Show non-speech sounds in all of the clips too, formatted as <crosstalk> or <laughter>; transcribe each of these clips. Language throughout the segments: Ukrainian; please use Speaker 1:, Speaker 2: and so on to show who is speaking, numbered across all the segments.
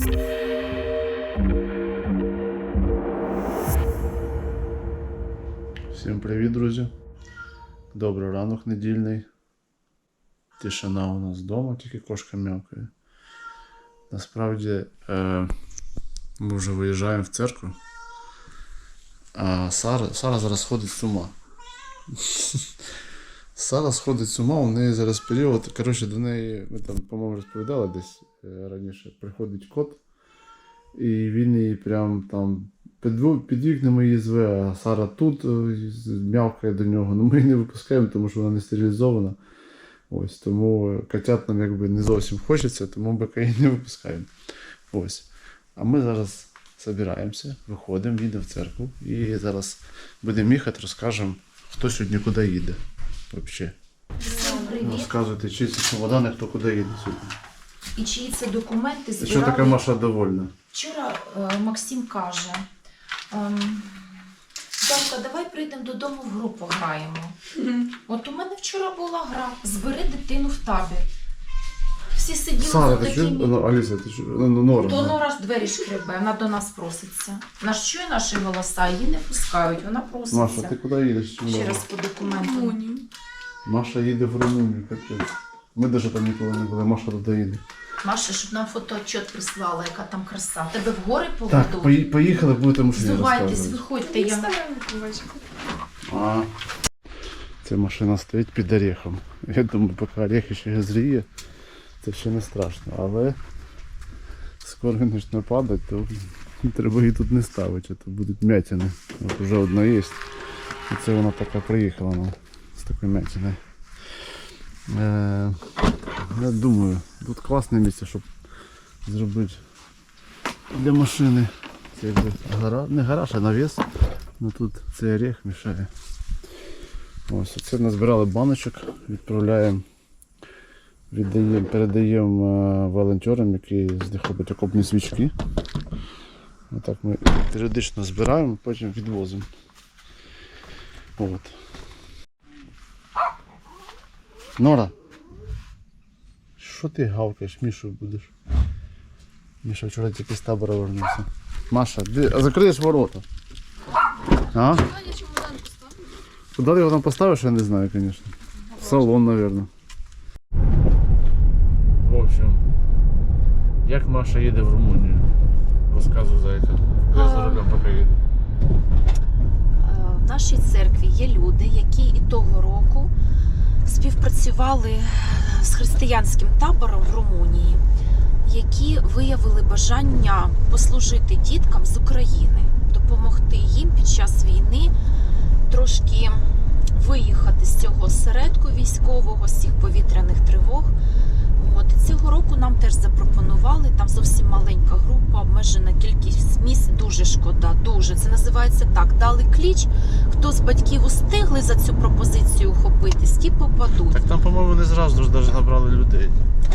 Speaker 1: Всім привіт, друзі. Добрий ранок недільний. Тишина у нас вдома, тільки кошка м'явкає. Насправді е, ми вже виїжджаємо в церкву. А Сара, Сара зараз ходить з ума. <laughs> Сара сходить з ума, у неї зараз період. Коротше, до неї, ми там, по-моєму, розповідали десь раніше, приходить кот, і він її прям там під, вікнами її зве, а Сара тут е, м'явкає до нього. Ну ми її не випускаємо, тому що вона не стерилізована. Ось, тому е, котят нам якби не зовсім хочеться, тому бика її не випускаємо. Ось. А ми зараз збираємося, виходимо, їдемо в церкву і зараз будемо їхати, розкажемо, хто сьогодні куди їде. Взагалі.
Speaker 2: Всім.
Speaker 1: Розказуйте, чи це чемодани, хто куди їде сьогодні.
Speaker 2: І чиї це документи
Speaker 1: Що
Speaker 2: збирали.
Speaker 1: така Маша довольна?
Speaker 2: Вчора е, Максим каже: ем, Данка, давай прийдемо додому в групу граємо. От у мене вчора була гра. Збери дитину в табір. Всі сиділи
Speaker 1: Сара,
Speaker 2: за
Speaker 1: ти чуєш? Ну, Аліса, ти чуєш? Ну, ну, Нора.
Speaker 2: То Нора ж двері шкребе, вона до нас проситься. Наш чує наші голоса, її не пускають, вона проситься.
Speaker 1: Маша, ти куди їдеш?
Speaker 2: Ще раз по документу.
Speaker 1: Маша їде в Румунію, капець. Ми навіть там ніколи не були, Маша туди їде.
Speaker 2: Маша, щоб нам фотоотчет прислала, яка там краса. Тебе в гори
Speaker 1: Так,
Speaker 2: поведу.
Speaker 1: пої- поїхали, будете машині
Speaker 2: Зувайтесь,
Speaker 1: розказувати.
Speaker 2: виходьте. Я...
Speaker 1: А. Ця машина стоїть під орехом. Я думаю, поки орех ще зріє, це ще не страшно. Але скоро він почне падати, то треба її тут не ставити, а то будуть м'ятини. От вже одна є. І це вона така приїхала ну, з такою м'ятиною. Е, я думаю, тут класне місце, щоб зробити для машини. Це якби гара, не гараж, а навіс. Ну тут цей орех мішає. Ось оце назбирали баночок, відправляємо, віддаємо, передаємо е, волонтерам, які з них роблять окопні свічки. Отак ми періодично збираємо, потім відвозимо. От. Нора. Що ти гавкаєш, Мішу будеш? Міша вчора тільки з табора вернувся. Маша, де... а закриєш ворота. А? Куди ти його там поставиш, я не знаю, звісно. В салон, мабуть. В общем, як Маша їде в Румунію? Розказуй зайка. Я за рулем поки їду.
Speaker 2: Е, В нашій церкві є люди, які і того року співпрацювали з християнським табором в Румунії, які виявили бажання послужити діткам з України, допомогти їм під час війни трошки виїхати з цього осередку військового, з цих повітряних тривог. От цього року нам теж запропонували. Там зовсім маленька група, обмежена кількість місць. Дуже шкода. Дуже це називається так. Дали кліч. Хто з батьків устигли за цю пропозицію ухопитись, ті попадуть.
Speaker 1: Так там, по-моєму, не зразу ж навіть набрали людей.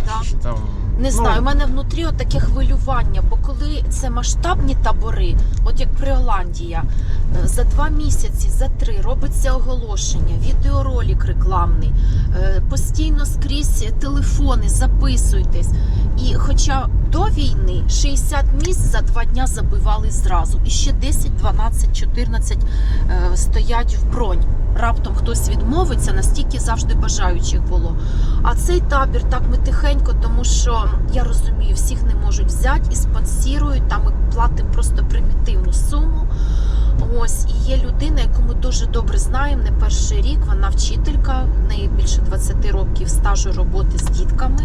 Speaker 2: Да.
Speaker 1: Там...
Speaker 2: Не
Speaker 1: Ну,
Speaker 2: знаю, у мене внутрі таке хвилювання, бо коли це масштабні табори, от як при Голландія, е, за два місяці, за три робиться оголошення, відеоролик рекламний, е, постійно скрізь телефони, записуйтесь. І хоча до війни 60 місць за два дня забивали зразу, і ще 10, 12, 14 е, стоять в бронь. Раптом хтось відмовиться, настільки завжди бажаючих було. А цей табір так ми тихенько, тому що я розумію, всіх не можуть взяти і спонсірують. Там ми платимо просто примітивну суму. Ось і є людина, яку ми дуже добре знаємо. Не перший рік. Вона вчителька, в неї більше 20 років стажу роботи з дітками.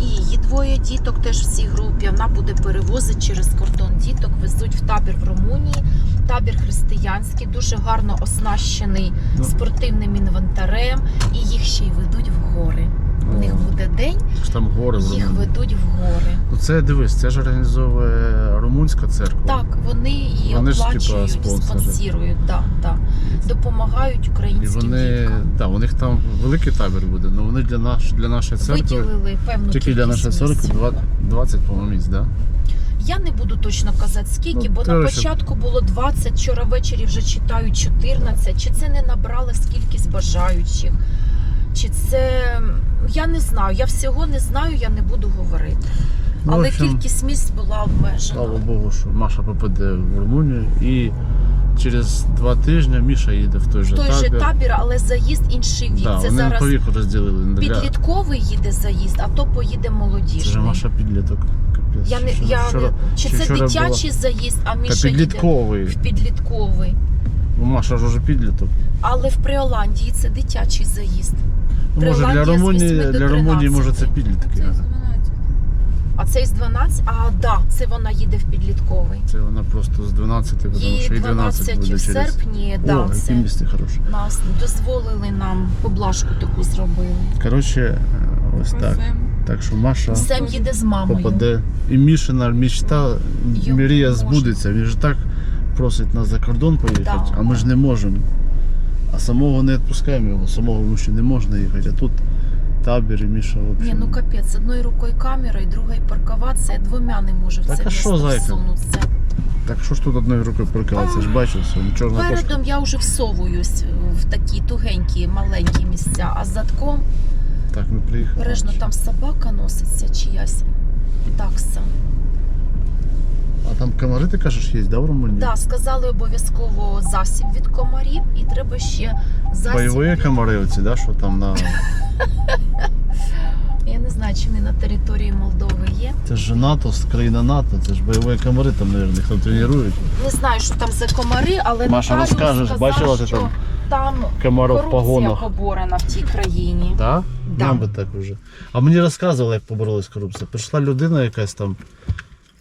Speaker 2: І її двоє діток теж в цій групі. Вона буде перевозити через кордон діток, везуть в табір в Румунії. Табір християнський, дуже гарно оснащений
Speaker 1: Ну.
Speaker 2: спортивним інвентарем, і їх ще й ведуть в гори. У них буде день,
Speaker 1: Ж там гори
Speaker 2: їх
Speaker 1: Румунії.
Speaker 2: ведуть в гори.
Speaker 1: Ну це дивись, це ж організовує румунська церква.
Speaker 2: Так, вони її
Speaker 1: Вони ж, типа,
Speaker 2: оплачують,
Speaker 1: спонсори.
Speaker 2: спонсірують, да, да. допомагають
Speaker 1: І
Speaker 2: українським
Speaker 1: вони,
Speaker 2: діткам.
Speaker 1: да, у них там великий табір буде, але вони для, наш, для нашої церкви,
Speaker 2: Виділили певну
Speaker 1: тільки для
Speaker 2: кількість
Speaker 1: нашої церкви
Speaker 2: місць.
Speaker 1: два- 20, по-моєму, місць, да?
Speaker 2: Я не буду точно казати скільки,
Speaker 1: Ну,
Speaker 2: бо на
Speaker 1: коротше.
Speaker 2: початку було 20, вчора ввечері вже читають 14. Чи це не набрали кількість бажаючих? Чи це я не знаю. Я всього не знаю, я не буду говорити.
Speaker 1: В
Speaker 2: Але
Speaker 1: общем,
Speaker 2: кількість місць була обмежена.
Speaker 1: Слава Богу, що Маша попаде в Румунію і через два тижні Міша їде в той же
Speaker 2: В той же
Speaker 1: табір.
Speaker 2: табір, але заїзд інший вік.
Speaker 1: Да,
Speaker 2: це
Speaker 1: вони
Speaker 2: зараз
Speaker 1: по віку розділили.
Speaker 2: Підлітковий їде заїзд, а то поїде
Speaker 1: Це
Speaker 2: молодіжний.
Speaker 1: ж Маша підліток. Капець.
Speaker 2: Я не
Speaker 1: Що-
Speaker 2: я
Speaker 1: вчора...
Speaker 2: не чи
Speaker 1: чи
Speaker 2: це
Speaker 1: вчора
Speaker 2: дитячий заїзд, а Міша їде
Speaker 1: підлітковий.
Speaker 2: в підлітковий.
Speaker 1: Ну, Маша ж уже підліток.
Speaker 2: Але в Приоландії це дитячий заїзд.
Speaker 1: Ну, може для
Speaker 2: Приоландія з
Speaker 1: Румунії,
Speaker 2: 8 до
Speaker 1: для Румунії може це
Speaker 2: 13.
Speaker 1: підлітки.
Speaker 3: Це з 12.
Speaker 2: А це із 12? А, да, це вона їде в підлітковий.
Speaker 1: Це вона просто з 12, тому
Speaker 2: Їй
Speaker 1: що і 12
Speaker 2: 12
Speaker 1: буде
Speaker 2: в
Speaker 1: через.
Speaker 2: серпні,
Speaker 1: О,
Speaker 2: да,
Speaker 1: яке
Speaker 2: це
Speaker 1: місце хороше.
Speaker 2: нас дозволили нам поблажку таку зробили.
Speaker 1: Коротше, ось так. Так що Маша
Speaker 2: Сем їде з мамою.
Speaker 1: попаде. І Мішина мечта,
Speaker 2: Йому
Speaker 1: мрія
Speaker 2: можна.
Speaker 1: збудеться. Він ж так просить нас за кордон поїхати,
Speaker 2: Да.
Speaker 1: а ми ж не можемо. А самого не відпускаємо його, самого що не можна їхати. А тут табір і Міша
Speaker 2: Ні, ну капець, одною рукою камера і другою паркуватися, я двома не можу в
Speaker 1: Так,
Speaker 2: це
Speaker 1: а
Speaker 2: місто всунутися.
Speaker 1: Так що ж тут одною рукою прикалатися? ж бачив все, чорна кошка.
Speaker 2: Я вже всовуюсь в такі тугенькі, маленькі місця, а задком
Speaker 1: Так, ми приїхали.
Speaker 2: бережно там собака носиться чиясь такса.
Speaker 1: А там комари, ти кажеш, є, да, в Румунії?
Speaker 2: Да, сказали обов'язково засіб від комарів і треба ще засіб.
Speaker 1: Бойові комари оці, да, що там на... <laughs>
Speaker 2: Я не знаю, чи вони на території Молдови є.
Speaker 1: Це ж НАТО, країна НАТО, це ж бойові комари там, мабуть, їх там тренують.
Speaker 2: Не знаю, що там за комари, але
Speaker 1: Маша, розкажеш,
Speaker 2: сказав,
Speaker 1: бачила ти там
Speaker 2: там
Speaker 1: комаров в
Speaker 2: корупція
Speaker 1: погонах?
Speaker 2: поборена в тій країні.
Speaker 1: Да?
Speaker 2: Да.
Speaker 1: Нам би так уже. А мені розказували, як поборолись з корупцією. Прийшла людина якась там.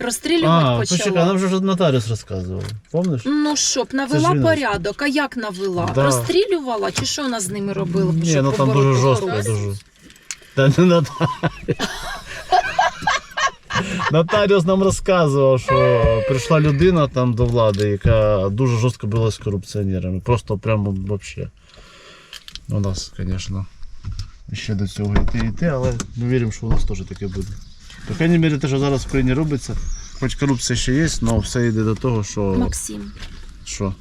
Speaker 2: Розстрілювати
Speaker 1: А,
Speaker 2: почала.
Speaker 1: почекай, нам вже ж нотаріус розказував. Помниш?
Speaker 2: Ну щоб
Speaker 1: Це
Speaker 2: навела порядок, а як навела?
Speaker 1: Да.
Speaker 2: Розстрілювала чи що вона з ними робила?
Speaker 1: Ні, ну там дуже жорстко, дуже. Та не нотаріус. <laughs> Нотаріус нам розказував, що прийшла людина там до влади, яка дуже жорстко билась з корупціонерами. Просто прямо взагалі. У нас, звісно, ще до цього йти йти, але ми віримо, що у нас теж таке буде. По крайній мірі, те, що зараз в країні робиться, хоч корупція ще є, але все йде до того, що.
Speaker 2: Максим,
Speaker 1: що?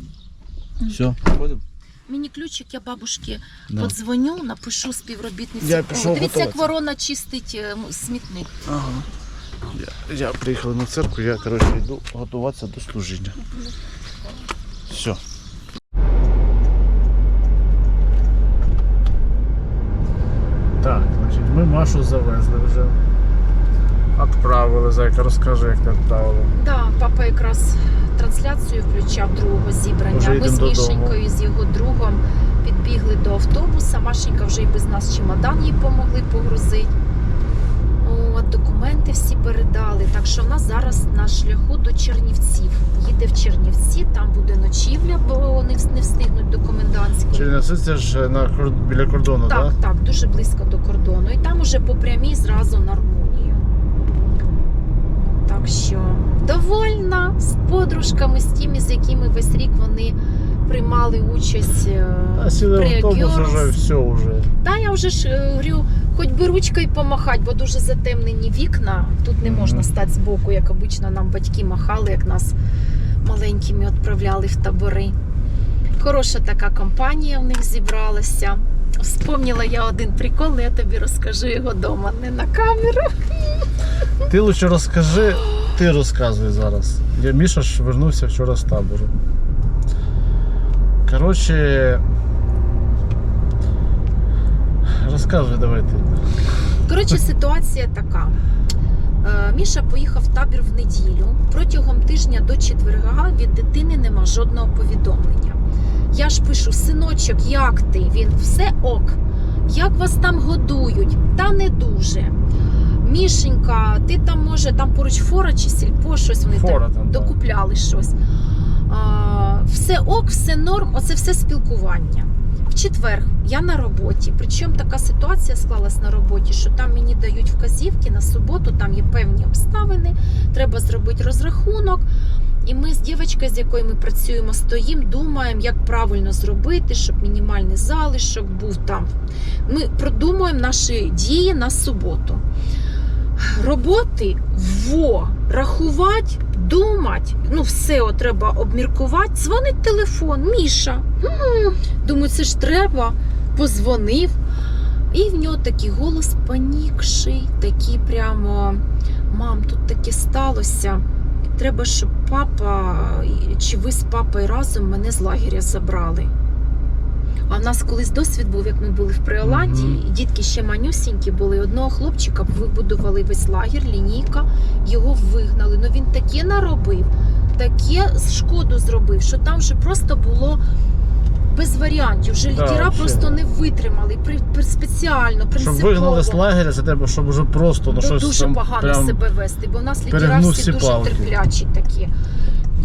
Speaker 1: Все, ходимо?
Speaker 2: мені ключик, я бабушки
Speaker 1: Да.
Speaker 2: подзвоню, напишу співробітниці.
Speaker 1: Я
Speaker 2: О,
Speaker 1: пішов
Speaker 2: Дивіться, як
Speaker 1: готуватися.
Speaker 2: ворона чистить е, м- смітник.
Speaker 1: Ага. Я, я приїхав на церкву, я коротше йду готуватися до служіння. Все. Так, значить, ми Машу завезли вже. Отправили, зайка, розкажи, як ти відправили.
Speaker 2: Да, папа якраз трансляцію включав другого зібрання.
Speaker 1: Вже
Speaker 2: Ми з. Мішенькою, з його другом підбігли до автобуса. Машенька вже і без нас чемодан їй помогли погрузити. От, документи всі передали. Так що вона зараз на шляху до Чернівців. Їде в Чернівці, там буде ночівля, бо вони не встигнуть до комендантської.
Speaker 1: Чернівці ж на, біля кордону, так?
Speaker 2: Так, так, дуже близько до кордону. І там уже по прямій зразу на Румунію. Так що довольна з подружками, з тими, з якими весь рік вони приймали участь. е, при
Speaker 1: вже все вже.
Speaker 2: Та я вже ж е, говорю, хоч би ручкою помахати, бо дуже затемнені вікна. Тут не можна
Speaker 1: Мгм.
Speaker 2: стати збоку, як обично нам батьки махали, як нас маленькими відправляли в табори. Хороша така компанія в них зібралася. Вспомнила я один прикол, я тобі розкажу його вдома, не на камеру.
Speaker 1: Ти лучше розкажи, ти розказуй зараз. Я Міша ж вернувся вчора з табору. Коротше. Розказуй давай ти.
Speaker 2: Коротше, ситуація така. Е, Міша поїхав в табір в неділю. Протягом тижня до четверга від дитини нема жодного повідомлення. Я ж пишу: синочок, як ти? Він все ок. Як вас там годують? Та не дуже. Мішенька, ти там може там поруч фора чи сільпо, щось вони
Speaker 1: Фора
Speaker 2: там докупляли щось. А, все ок, все норм, оце все спілкування. В четвер я на роботі. Причому така ситуація склалась на роботі, що там мені дають вказівки на суботу, там є певні обставини, треба зробити розрахунок. І ми з дівчинкою, з якою ми працюємо, стоїмо, думаємо, як правильно зробити, щоб мінімальний залишок був там. Ми продумуємо наші дії на суботу. Роботи во, рахувати, думати. Ну, все треба обміркувати. Дзвонить телефон, Міша. Думаю, це ж треба. Позвонив. І в нього такий голос панікший, такий прямо Мам, тут таке сталося. Треба, щоб папа чи ви з папою разом мене з лагеря забрали. А в нас колись досвід був, як ми були в Приоланді,
Speaker 1: Мгм.
Speaker 2: і дітки ще манюсінькі були. Одного хлопчика вибудували весь лагер, лінійка, його вигнали. Ну він таке наробив, таке шкоду зробив, що там вже просто було без варіантів. Вже
Speaker 1: Да,
Speaker 2: лідера просто не витримали. При, при- спеціально,
Speaker 1: Щоб вигнали з лагеря, це треба, щоб уже просто ну,
Speaker 2: Ну,
Speaker 1: щось
Speaker 2: дуже
Speaker 1: там
Speaker 2: погано
Speaker 1: прям...
Speaker 2: себе вести, бо у нас лідера всі
Speaker 1: всі
Speaker 2: дуже
Speaker 1: палки.
Speaker 2: терплячі такі.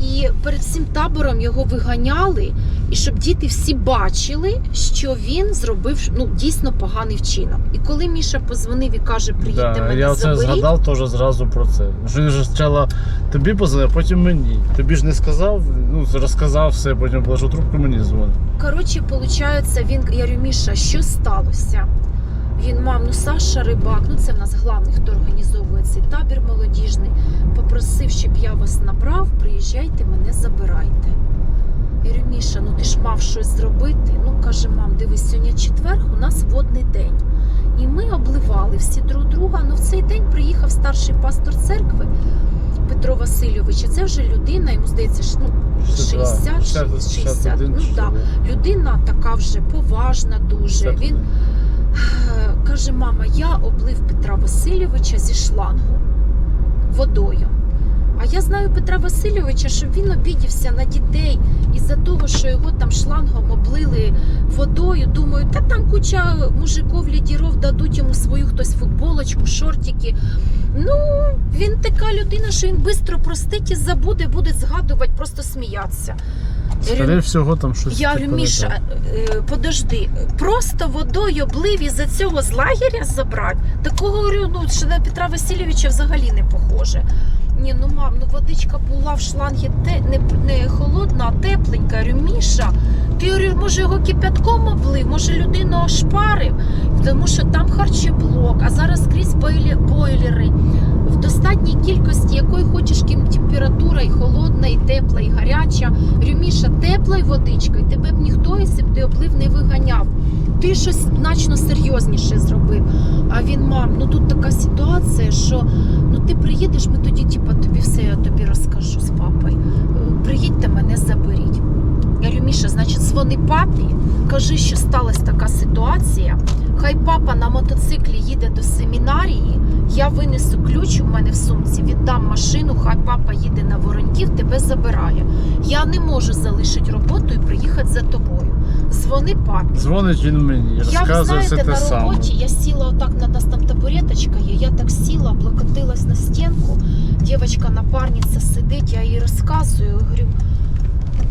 Speaker 2: І перед цим табором його виганяли, і щоб діти всі бачили, що він зробив ну, дійсно поганий вчинок. І коли Міша позвонив і каже, приїдьте
Speaker 1: Да,
Speaker 2: мене
Speaker 1: я
Speaker 2: заберіть,
Speaker 1: згадав теж зразу про це. Що він же спочатку тобі позвонив, потім мені. Тобі ж не сказав, ну розказав все, потім положив трубку мені дзвонив.
Speaker 2: Коротше, виходить, він я говорю, Міша, що сталося? Він, мам, ну Саша Рибак, ну це в нас главний, хто організовує цей табір молодіжний. Попросив, щоб я вас набрав, приїжджайте, мене забирайте. Я говорю, Міша, ну ти ж мав щось зробити. Ну каже, мам, дивись, сьогодні четвер, у нас водний день. І ми обливали всі друг друга. Ну в цей день приїхав старший пастор церкви Петро Васильович. І це вже людина, йому здається, ж, ну, 60, 60, 60 ну, да. людина така вже поважна дуже. Він каже: мама, я облив Петра Васильовича зі шлангу водою. А я знаю Петра Васильовича, що він обідівся на дітей із-за того, що його там шлангом облили водою. Думаю, та там куча мужиків, лідіров дадуть йому свою хтось футболочку, шортики. Ну, він така людина, що він швидко простить і забуде, буде згадувати, просто сміятися.
Speaker 1: Скоріше всього там щось.
Speaker 2: я говорю, Міша, е, подожди, просто водою облив і за цього з лагеря забрати. Такого говорю, ну що на Петра Васильовича взагалі не похоже. Ні, ну мам, ну водичка була в шлангі те, не, не холодна, а тепленька. Я говорю, Міша, ти говорю, може його кипятком облив, може людину ошпарив, тому що там харчоблок, а зараз бойлі, бойлери. Достатній кількості якої хочеш температура і холодна, і тепла, і гаряча. Говорю, Міша, теплою водичкою тебе б ніхто, ти облив, не виганяв. Ти щось значно серйозніше зробив. А він, мам, ну тут така ситуація, що ну ти приїдеш, ми тоді, типа, тобі все я тобі розкажу з папою. Е, Приїдьте мене заберіть. Я говорю, Міша, значить, дзвони папі, кажи, що сталася така ситуація. Хай папа на мотоциклі їде до семінарії, я винесу ключ у мене в сумці, віддам машину, хай папа їде на вороньків, тебе забирає. Я не можу залишити роботу і приїхати за тобою. Дзвони папі.
Speaker 1: Дзвонить він мені,
Speaker 2: Я, ви
Speaker 1: все
Speaker 2: знаєте,
Speaker 1: те
Speaker 2: на
Speaker 1: саме.
Speaker 2: роботі я сіла отак, на нас там табуреточка є. Я так сіла, облокотилась на стінку. Дівчинка, напарниця сидить, я їй розказую. Говорю,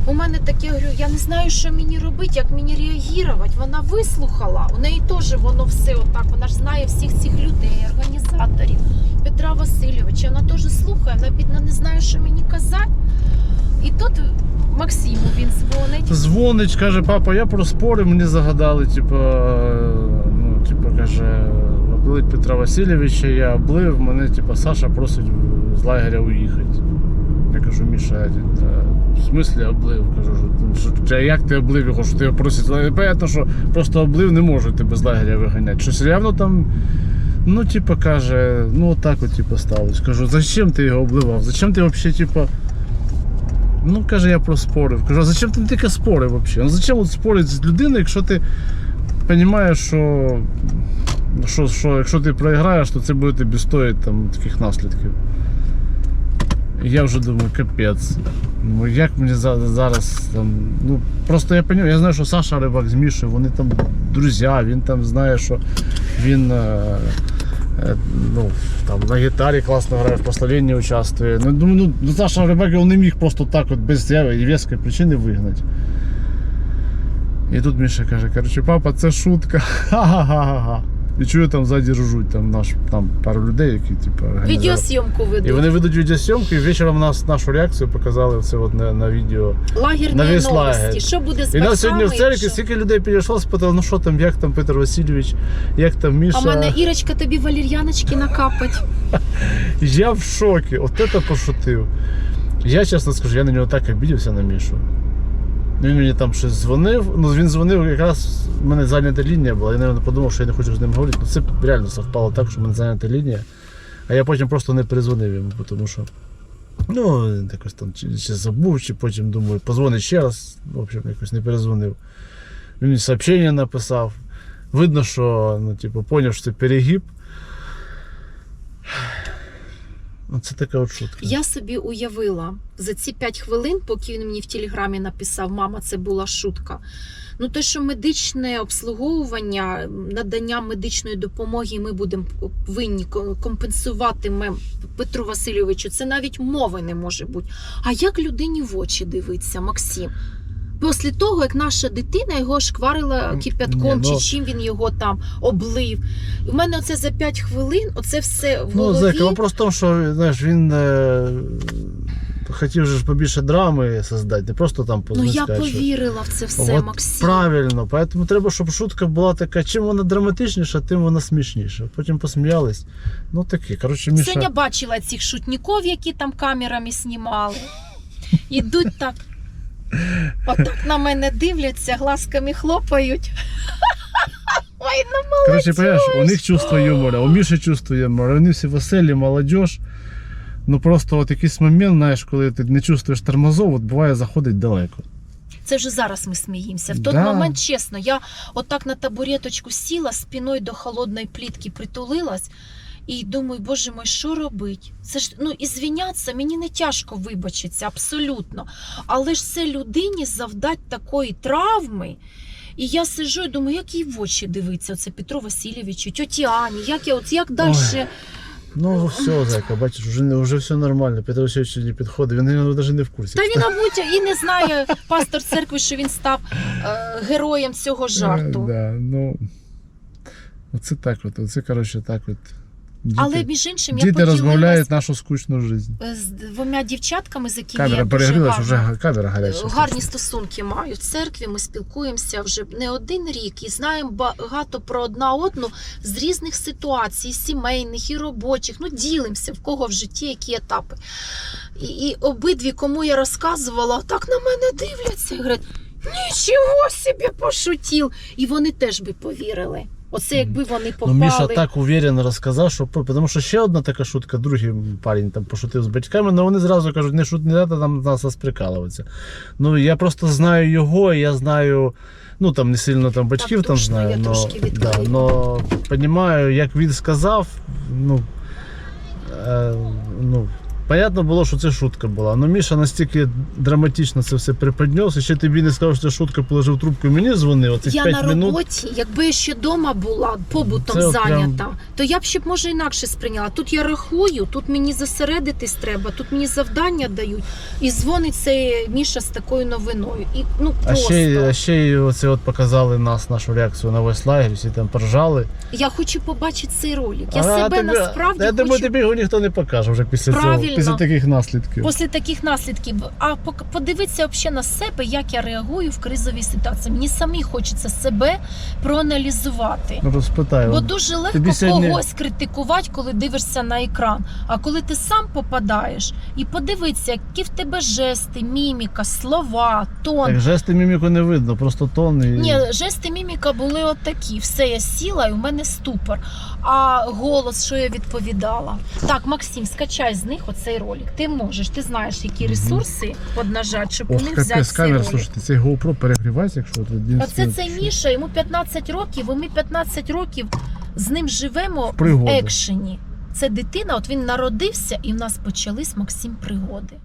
Speaker 2: у мене таке говорю, я не знаю, що мені робити, як мені реагувати. Вона вислухала. У неї теж воно все отак. Вона ж знає всіх цих людей, організаторів. Петра Васильовича. Вона теж слухає, вона бідна не знає, що мені казати. І тут Максиму він дзвонить.
Speaker 1: Дзвонить, каже, папа, я проспорив, мені загадали, типа, е, ну, типа, каже, облить Петра Васильовича, я облив, мене, типа, Саша просить з лагеря уїхати. Я кажу, Міша, та, в смислі облив? Кажу, що, як ти облив його, що ти його просить? Понятно, що просто облив не можу тебе з лагеря виганяти. Щось явно там. Ну, типа, каже, ну отак от типа сталося. Кажу, зачем ти його обливав? Зачем ти взагалі, типа. Ну, каже, я проспорив. Кажу, а зачем ти тільки спорив взагалі? Ну зачем от спорити з людиною, якщо ти розумієш, що, що, що якщо ти програєш, то це буде тобі стоїти там таких наслідків. Я вже думаю, капець. Ну як мені зараз там. Ну просто я розумію, я знаю, що Саша Рибак з Мішою, вони там друзі, він там знає, що він. е, е, Ну, там на гітарі класно грає, в прославленні участвує. Ну, думаю, ну, Саша Рибак його не міг просто так от без вескої причини вигнати. І тут Міша каже, коротше, папа, це шутка. <laughs> Ха-ха-ха-ха. І чую там ззаді ржуть, там наш там пару людей, які типу. організували.
Speaker 2: Відеосйомку
Speaker 1: І вони ведуть відеосйомку, і вечором нас нашу реакцію показали це от на, на відео.
Speaker 2: Лагерні
Speaker 1: на весь
Speaker 2: новості.
Speaker 1: лагерь.
Speaker 2: Що буде з
Speaker 1: І нас сьогодні в церкві
Speaker 2: якщо-
Speaker 1: стільки людей підійшло, спитали, ну що там, як там Петр Васильович, як там Міша.
Speaker 2: А мене Ірочка тобі валір'яночки накапать.
Speaker 1: Я в шокі, от це пошутив. Я чесно скажу, я на нього так обідівся на Мішу. Він мені там щось дзвонив. Ну він дзвонив, якраз в мене зайнята лінія була. Я навіть подумав, що я не хочу з ним говорити. Ну це реально совпало так, що в мене зайнята лінія. А я потім просто не перезвонив йому, тому що. Ну, якось там чи, чи забув, чи потім думаю, позвонить ще раз. В общем, якось не перезвонив. Він мені сообщення написав. Видно, що ну, типу, поняв, що це перегиб. Оце така от шутка.
Speaker 2: Я собі уявила за ці 5 хвилин, поки він мені в телеграмі написав, мама, це була шутка. Ну, те, що медичне обслуговування, надання медичної допомоги, ми будемо винні компенсувати Петру Васильовичу, це навіть мови не може бути. А як людині в очі дивиться, Максим? Після того, як наша дитина його шкварила кипятком,
Speaker 1: ну-
Speaker 2: чи чим він його там облив. У мене оце за 5 хвилин, оце все в
Speaker 1: Ну,
Speaker 2: голові.
Speaker 1: Зека, вопрос в тому, що знаєш, він е, хотів же ж побільше драми создати, не просто там
Speaker 2: Ну я
Speaker 1: що-
Speaker 2: повірила в це все,
Speaker 1: От
Speaker 2: Максим.
Speaker 1: Правильно, поэтому треба, щоб шутка була така, чим вона драматичніша, тим вона смішніша. Потім посміялись. Ну такі. Коротше, Міша.
Speaker 2: Сьогодні бачила цих шутників, які там камерами знімали. <laughs> Ідуть так. Отак на мене дивляться, глазками хлопають. <laughs> Ой, ну
Speaker 1: Коротше, понимаєш, у них чувство юмора, у Міші чувство юмора, вони всі веселі, молодіж. Ну просто от якийсь момент, знаєш, коли ти не чувствуєш тормозов, от буває заходить далеко.
Speaker 2: Це вже зараз ми сміємося. В той
Speaker 1: Да.
Speaker 2: момент, чесно, я отак на табуреточку сіла, спиною до холодної плітки притулилась. І думаю, боже мой, що робить? Це ж ну і звінятися мені не тяжко вибачитися, абсолютно. Але ж це людині завдать такої травми. І я сижу і думаю, як їй в очі дивиться це Петру Васильовичу, тьоті Ані, як я от як далі.
Speaker 1: Ну все, зайка, бачиш, вже, вже все нормально. Петро Васильович сьогодні підходить, він навіть не в курсі.
Speaker 2: Та він, мабуть, і не знає пастор церкви, що він став е, героєм цього жарту.
Speaker 1: Е, Да, ну, оце так от, оце, коротше, так от. Діти,
Speaker 2: Але між іншим я
Speaker 1: діти розмовляють нашу скучну життя.
Speaker 2: з двома дівчатками, з якими
Speaker 1: Камера
Speaker 2: я дуже
Speaker 1: перегрілась,
Speaker 2: гарно,
Speaker 1: вже камера гаряча.
Speaker 2: гарні стосунки маю в церкві. Ми спілкуємося вже не один рік і знаємо багато про одна одну з різних ситуацій, сімейних і робочих. Ну, ділимося в кого в житті які етапи. І, і обидві, кому я розказувала, так на мене дивляться і говорять: нічого собі пошутів! І вони теж би повірили. Оце якби вони попали. Ну.
Speaker 1: Міша так уверенно розказав, що тому що ще одна така шутка, другий парень там пошутив з батьками, але вони зразу кажуть, не шут, не треба там нас розприкалуватися. Ну я просто знаю його, я знаю. Ну там не сильно там батьків
Speaker 2: Так,
Speaker 1: там
Speaker 2: точно,
Speaker 1: знаю,
Speaker 2: я
Speaker 1: но, да, но розумію, як він сказав, ну, е, ну, понятно було, що це шутка була. Ну Міша настільки драматично це все приподнявся, ще тобі не сказав, що це шутка положив трубку і мені дзвонив,
Speaker 2: Я
Speaker 1: 5
Speaker 2: на
Speaker 1: минут.
Speaker 2: роботі, якби я ще вдома була побутом
Speaker 1: Це от прям-
Speaker 2: зайнята, то я б ще б може інакше сприйняла. Тут я рахую, тут мені зосередитись треба, тут мені завдання дають. І дзвонить цей Міша з такою новиною. І ну
Speaker 1: А ще, а ще оце от показали нас, нашу реакцію на весь лагерь, всі там поржали.
Speaker 2: я хочу побачити цей ролик. Я
Speaker 1: А
Speaker 2: себе
Speaker 1: тобі-
Speaker 2: насправді
Speaker 1: Я
Speaker 2: хочу
Speaker 1: думаю, тобі його ніхто не покаже вже після
Speaker 2: Правильно.
Speaker 1: цього, після таких наслідків.
Speaker 2: після таких наслідків. А подивитися взагалі на себе, як я реагую в кризовій ситуації. Мені самі хочеться себе проаналізувати.
Speaker 1: Ну розпитай.
Speaker 2: Бо дуже легко
Speaker 1: Тобі сьогодні-
Speaker 2: когось критикувати, коли дивишся на екран. А коли ти сам попадаєш і подивитися, які в тебе жести, міміка, слова, тон.
Speaker 1: Так жести міміку не видно, просто тон і.
Speaker 2: Ні, жести міміка були от такі. Все, я сіла і у мене ступор. А голос, що я відповідала. Так, Максим, скачай з них оцей ролик. Ти можеш, ти знаєш, які ресурси поднажати, щоб у
Speaker 1: Ох,
Speaker 2: них взяти цей
Speaker 1: камера,
Speaker 2: ролик.
Speaker 1: слушайте, цей GoPro перегрівається, якщо тут один
Speaker 2: Оце цей Міша, йому 15 років, і ми 15 років з ним живемо
Speaker 1: Пригоди.
Speaker 2: в екшені. Це дитина, от він народився, і в нас почались Максим пригоди.